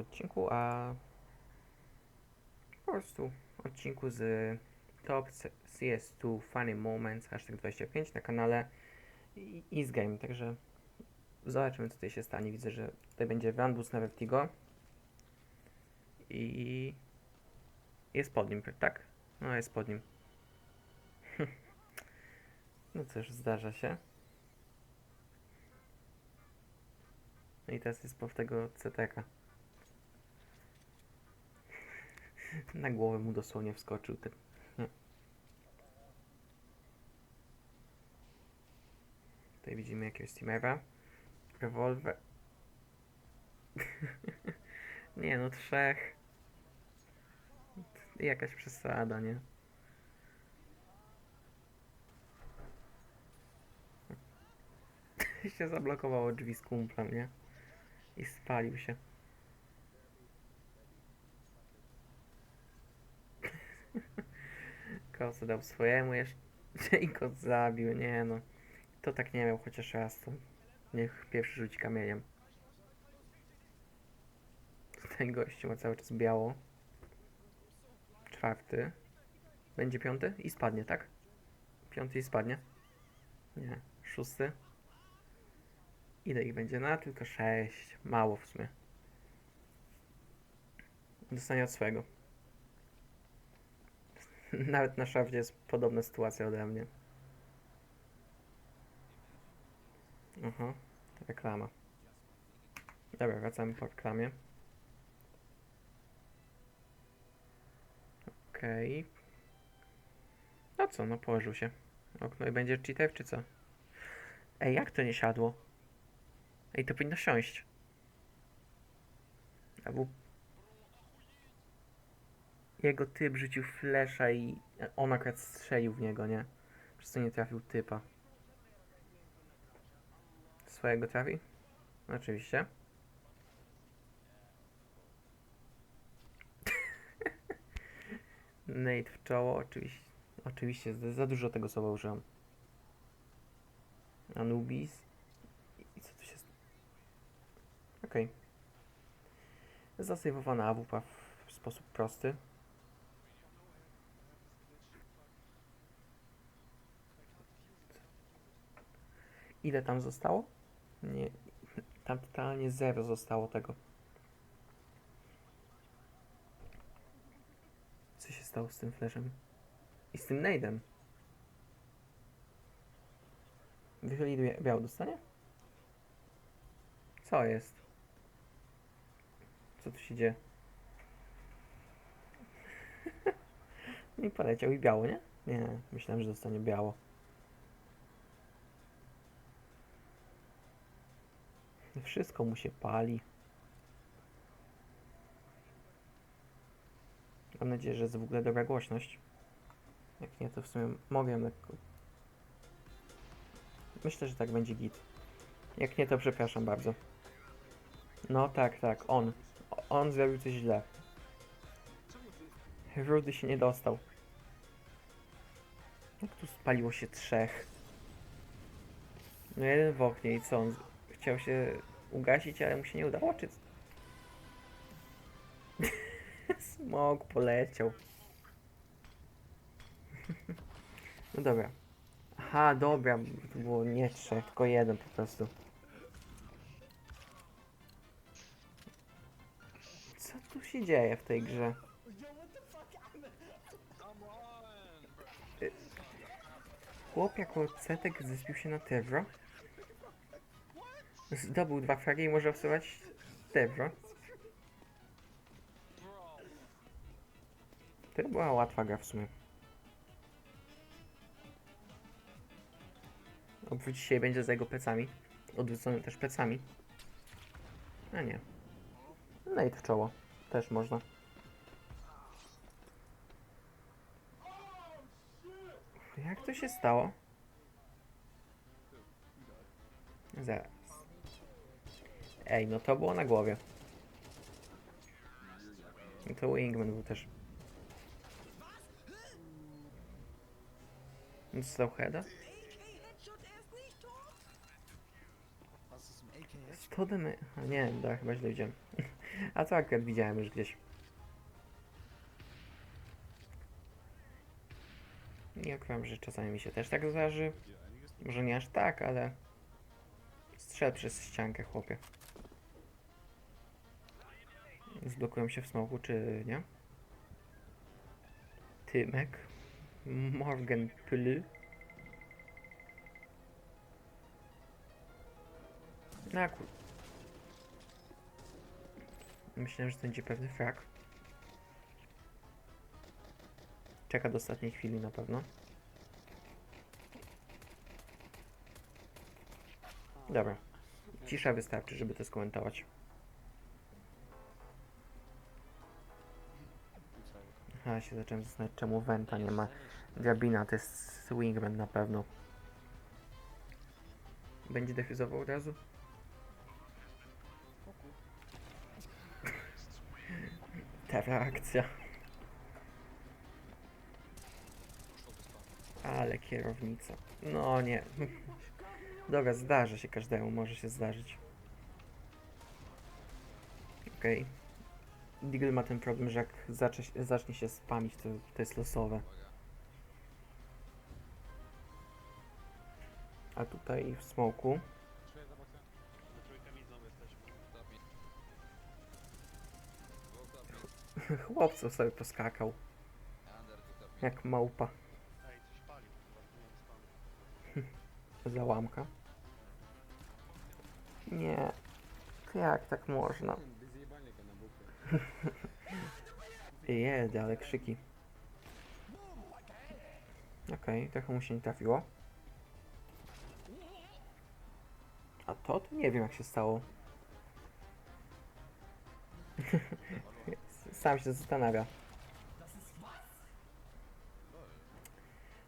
odcinku, a po prostu odcinku z Top C- CS2 Funny Moments, hashtag 25 na kanale i East Game, także zobaczymy co tutaj się stanie. Widzę, że tutaj będzie Rambus na Vertigo i jest pod nim, tak? No jest pod nim. no cóż, zdarza się. No i teraz jest po tego CTK. Na głowę mu dosłownie wskoczył ten. Nie. Tutaj widzimy jakiegoś Steamera. Rewolwer. nie no, trzech. Jakaś przesada, nie? się zablokowało drzwi z kumplem, nie? I spalił się. Kosę dał swojemu jeszcze i kot zabił, nie no. To tak nie miał chociaż raz, to niech pierwszy rzuci kamieniem. Ten gościu ma cały czas biało. Czwarty. Będzie piąty i spadnie, tak? Piąty i spadnie. Nie, szósty. Ile ich będzie? No, tylko sześć. Mało w sumie. Dostanie od swojego. Nawet na szafcie jest podobna sytuacja ode mnie. Aha, reklama. Dobra, wracamy po reklamie. Okej. No co, no położył się. Okno i będzie cheater, czy co? Ej, jak to nie siadło? Ej, to powinno siąść. Albo... Jego typ rzucił flesza i on akurat strzelił w niego, nie? Przez co nie trafił typa. Swojego trafi? Oczywiście. Nate w czoło, oczywiście. Oczywiście, za- dużo tego słowa użyłam. Anubis. I co tu się... Okej. Zasejwowana AWP w sposób prosty. Ile tam zostało? Nie, tam totalnie zero zostało tego. Co się stało z tym flashem? I z tym nade'em? Wychyli bia- biało dostanie? Co jest? Co tu się dzieje? I poleciał i biało, nie? Nie, myślałem, że dostanie biało. Wszystko mu się pali. Mam nadzieję, że jest w ogóle dobra głośność. Jak nie, to w sumie mogę lekko... Myślę, że tak będzie git. Jak nie, to przepraszam bardzo. No tak, tak, on. On zrobił coś źle. Rudy się nie dostał. Jak tu spaliło się trzech? No jeden w oknie i co? On chciał się ugasić, ale mu się nie udało, czy... Smok poleciał. No dobra. Aha, dobra, to było nie trzech, tylko jeden po prostu. Co tu się dzieje w tej grze? Chłop jako cetek zespił się na Tevro. Zdobył dwa fragi i może obserwować Tevro. To była łatwa gra w sumie. Obróci się będzie za jego plecami. Odwrócony też plecami. A nie. No i w czoło. Też można. Jak to się stało? Zaraz. Ej, no to było na głowie. I to Wingman był też. Dostał heada? Hast du zum AK? 100 demy... A nie, da, chyba źle widziałem. A to akurat widziałem już gdzieś. Nie wiem, że czasami mi się też tak zdarzy. Może nie aż tak, ale strzel przez ściankę, chłopie. Zblokują się w smoku, czy nie? Tymek. Morgan Ply. Na kur... Myślałem, że to będzie pewny frak. Czeka do ostatniej chwili na pewno. Dobra. Cisza wystarczy, żeby to skomentować. Aha, się zacząłem zastanawiać, czemu Venta nie ma drabina, to jest Wingman na pewno. Będzie defuzował od razu? Ta reakcja. Ale kierownica. No nie. Dobra, zdarza się każdemu, może się zdarzyć. Okej. Deagle ma ten problem, że jak zacznie, się- spamić, to, to jest losowe. A tutaj w smoku. Chłopcu sobie poskakał. Jak małpa. Załamka. Nie. Jak tak można? Jedy, ale krzyki. Okej, trochę mu się nie trafiło. A to, to nie wiem jak się stało. Sam się zastanawia.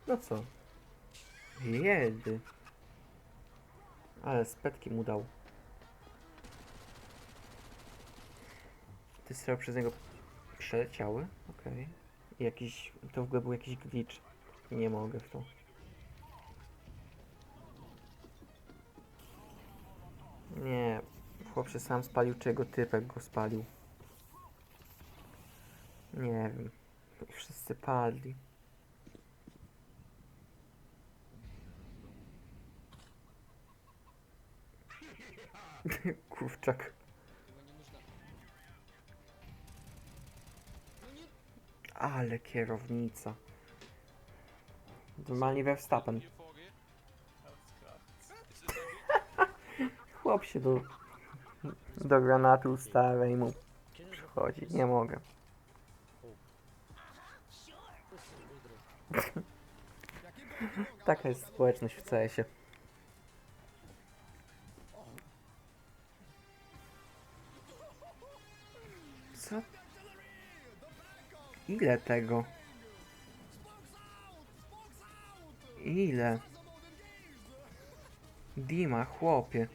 No co? Jedy. Ale spetki mu dał. Te strzały przez niego przeleciały? Okej. I Jakiś... To w ogóle był jakiś glitch. Nie mogę w to. Nie. Chłop się sam spalił, czy jego typek go spalił. Nie wiem. Wszyscy padli. Kurczak. Ale kierownica. Normalnie we wstapen. Chłop się do, do granatu i mu przychodzi. Nie mogę. Taka jest społeczność w CS-ie. Ile tego? Ile? Dima, chłopie.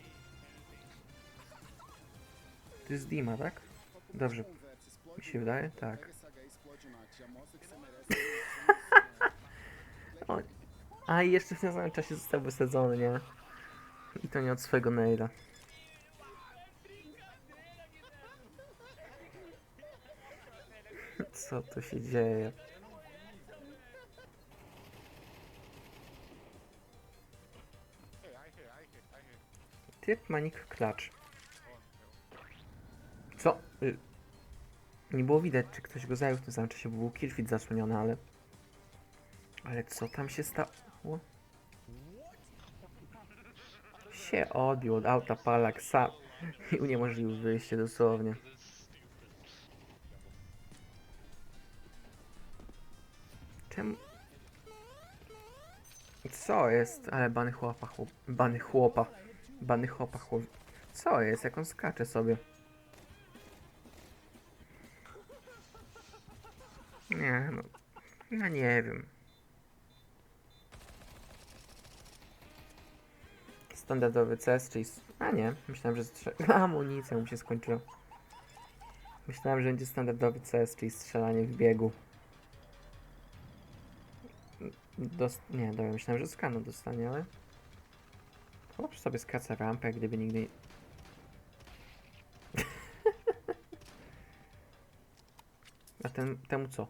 To jest Dima, tak? Dobrze. Mi się wydaje? Tak. O, a i jeszcze w tym samym czasie został wysadzony, nie? I to nie od swojego naila. Co tu się dzieje? Typ ma nick klacz. Co? Y, nie było widać, czy ktoś go zajął w tym samym czasie, bo był killfit zasłoniony, ale... Ale co tam się stało? Się odbił od auta palak i uniemożliwił wyjście dosłownie. Co jest? Ale bany chłopa, chłop... Bany chłopa. Bany chłopa, chłop... Co jest? Jak on skacze sobie? Nie, no... Ja nie wiem. Standardowy CS, czyli... A nie, myślałem, że strze... amunicja mu się skończyła. Myślałem, że będzie standardowy CS, czyli strzelanie w biegu. Dost... Nie, dobra, myślałem, że skanu dostanie, ale... Chłop sobie skraca rampę, gdyby nigdy... A ten, temu co?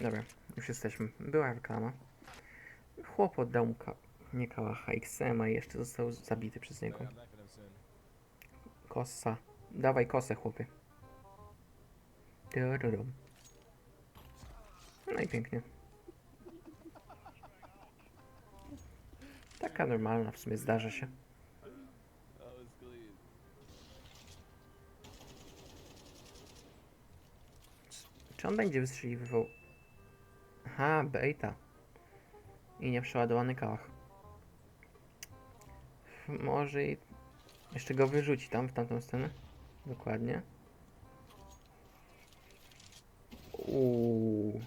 Dobra, już jesteśmy. Była reklama. Chłop oddał mu ka- nie kałacha XM, jeszcze został zabity przez niego. Kosa. Dawaj kosę, chłopie. No i. Taka normalna w sumie zdarza się. Czy on będzie wystrzeliwał? Aha, beta. I nieprzeładowany kałach. Może i jeszcze go wyrzuci tam, w tamtą stronę. Dokładnie. Uuu,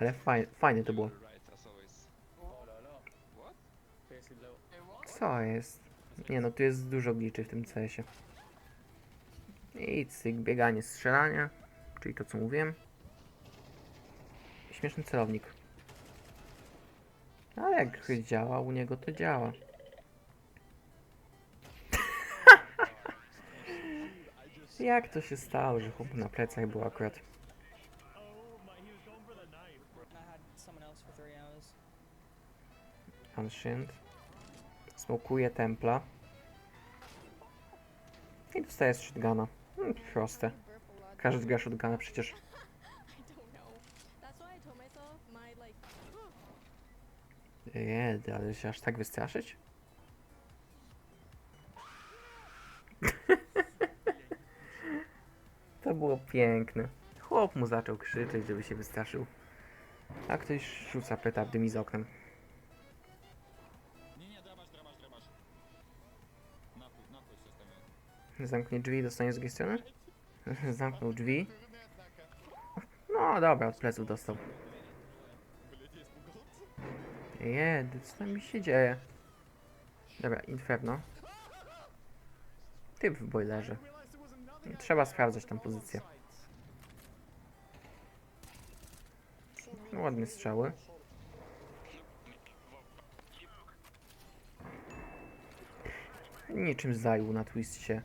ale fajne, fajne to było. Co jest? Nie no, tu jest dużo gliczy w tym CS-ie. I cyk, bieganie, strzelanie, czyli to co mówiłem. Śmieszny celownik. Ale jak działa u niego, to działa. jak to się stało, że chłop na plecach był akurat? Ancient. Smokuje templa. I dostaje z shotguna. Mm, proste. Każdy gra shotguna przecież. Jedy, ale się aż tak wystraszyć? to było piękne. Chłop mu zaczął krzyczeć, żeby się wystraszył. A ktoś rzuca petardymi z oknem. Zamknie drzwi, dostanie z drugiej strony? Zamknął drzwi. No dobra, od pleców dostał. Jedy, co tam mi się dzieje? Dobra, Inferno. Typ w boilerze. Trzeba sprawdzać tam pozycję. Ładne strzały. Niczym zajął na twistie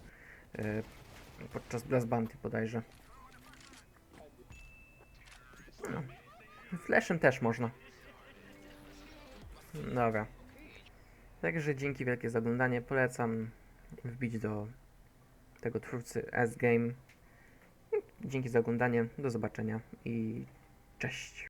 podczas Blast Bounty bodajże. No. Flashem też można. Dobra. Także dzięki wielkie za oglądanie. Polecam wbić do tego twórcy S-Game. Dzięki za oglądanie. Do zobaczenia i cześć.